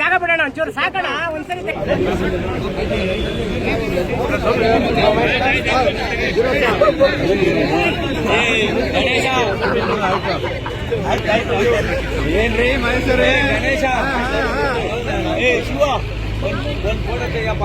ಜಾಗ ಬಿಡೋಣ ಒಂಚೂರು ಸಾಕೋಣ? ಒಂದ್ಸರಿ ತೆಗಿ- ಏನ್ರಿ ಮೈಸೂರೇ? ಗಣೇಶ. ಏ ಶಿವ. ಒಂದ್ ಫೋಟೋ ತೆಗಿಯಪ್ಪ.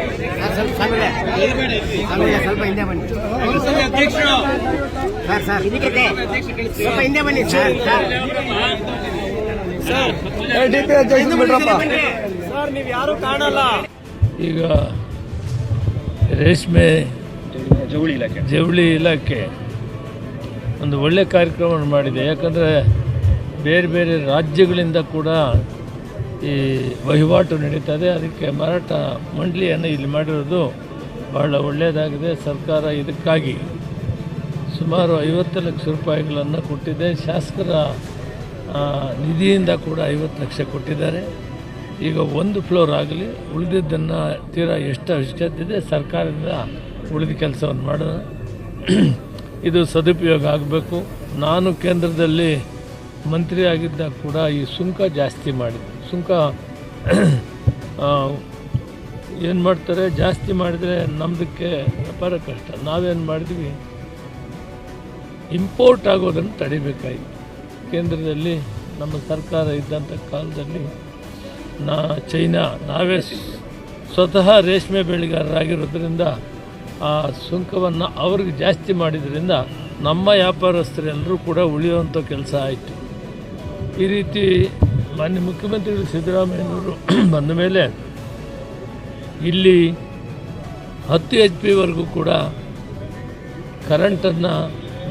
ಸ್ವಲ್ಪ ಹಿಂದೆ ಬನ್ನಿ. Sir sir. ಇದಕ್ಕೆ ಸ್ವಲ್ಪ ಹಿಂದೆ ಬನ್ನಿ. Sir sir. ಸರ್ ನೀವ್ ಯಾರು ಕಾಣಲ್ಲ. ಈಗ ರೇಷ್ಮೆ ಜವಳಿ ಇಲಾಖೆ. ಒಂದು ಒಳ್ಳೆ ಕಾರ್ಯಕ್ರಮವನ್ನು ಮಾಡಿದೆ. ಯಾಕಂದರೆ ಬೇರೆ ಬೇರೆ ರಾಜ್ಯಗಳಿಂದ ಕೂಡ ಈ ವಹಿವಾಟು ನಡೀತದೆ. ಅದಕ್ಕೆ ಮಾರಾಟ ಮಂಡಳಿಯನ್ನು ಇಲ್ಲಿ ಮಾಡಿರೋದು ಬಹಳ ಒಳ್ಳೆಯದಾಗಿದೆ ಸರ್ಕಾರ ಇದಕ್ಕಾಗಿ ಸುಮಾರು ಐವತ್ತು ಲಕ್ಷ ರೂಪಾಯಿಗಳನ್ನು ಕೊಟ್ಟಿದೆ. ಶಾಸಕರ ನಿಧಿಯಿಂದ ಕೂಡ ಐವತ್ತು ಲಕ್ಷ ಕೊಟ್ಟಿದ್ದಾರೆ. ಈಗ ಒಂದು ಫ್ಲೋರ್ ಆಗಲಿ, ಉಳಿದಿದ್ದನ್ನು ತೀರಾ ಎಷ್ಟು ಅವಶ್ಯಕತೆ ಸರ್ಕಾರದಿಂದ ಉಳಿದ ಕೆಲಸವನ್ನು ಮಾಡೋಣ. ಇದು ಸದುಪಯೋಗ ಆಗಬೇಕು. ನಾನು ಕೇಂದ್ರದಲ್ಲಿ ಮಂತ್ರಿ ಆಗಿದ್ದಾಗ ಕೂಡ ಈ ಸುಂಕ ಜಾಸ್ತಿ ಮಾಡಿದೆ ಸುಂಕ ಏನು ಮಾಡ್ತಾರೆ? ಜಾಸ್ತಿ ಮಾಡಿದರೆ ನಮ್ಮದಕ್ಕೆ ವ್ಯಾಪಾರ ಕಷ್ಟ. ನಾವೇನು ಮಾಡಿದ್ವಿ? ಇಂಪೋರ್ಟ್ ಆಗೋದನ್ನು ತಡಿಬೇಕಾಯಿತು. ಕೇಂದ್ರದಲ್ಲಿ ನಮ್ಮ ಸರ್ಕಾರ ಇದ್ದಂಥ ಕಾಲದಲ್ಲಿ ನಾ, ಚೈನಾ, ನಾವೇ ಸ್ವತಃ ರೇಷ್ಮೆ ಬೆಳೆಗಾರರಾಗಿರೋದ್ರಿಂದ ಆ ಸುಂಕವನ್ನು ಅವ್ರಿಗೆ ಜಾಸ್ತಿ ಮಾಡಿದ್ರಿಂದ ನಮ್ಮ ವ್ಯಾಪಾರಸ್ಥರೆಲ್ಲರೂ ಕೂಡ ಉಳಿಯುವಂಥ ಕೆಲಸ ಆಯಿತು. ಈ ರೀತಿ ಮಾನ್ಯ ಮುಖ್ಯಮಂತ್ರಿಗಳು ಸಿದ್ದರಾಮಯ್ಯನವರು ಬಂದ ಮೇಲೆ ಇಲ್ಲಿ ಹತ್ತು ಎಚ್ ಪಿವರೆಗೂ ಕೂಡ ಕರೆಂಟನ್ನು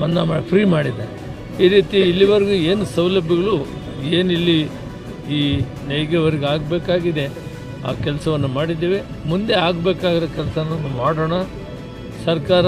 ಮನ್ನಾ ಮಾಡಿ ಫ್ರೀ ಮಾಡಿದೆ ಈ ರೀತಿ ಇಲ್ಲಿವರೆಗೂ ಏನು ಸೌಲಭ್ಯಗಳು, ಏನು ಇಲ್ಲಿ ಈ ನೇಯ್ಗೆವರೆಗೆ ಆಗಬೇಕಾಗಿದೆ, ಆ ಕೆಲಸವನ್ನು ಮಾಡಿದ್ದೇವೆ. ಮುಂದೆ ಆಗಬೇಕಾಗಿರೋ ಕೆಲಸವನ್ನು ಮಾಡೋಣ. ಸರ್ಕಾರ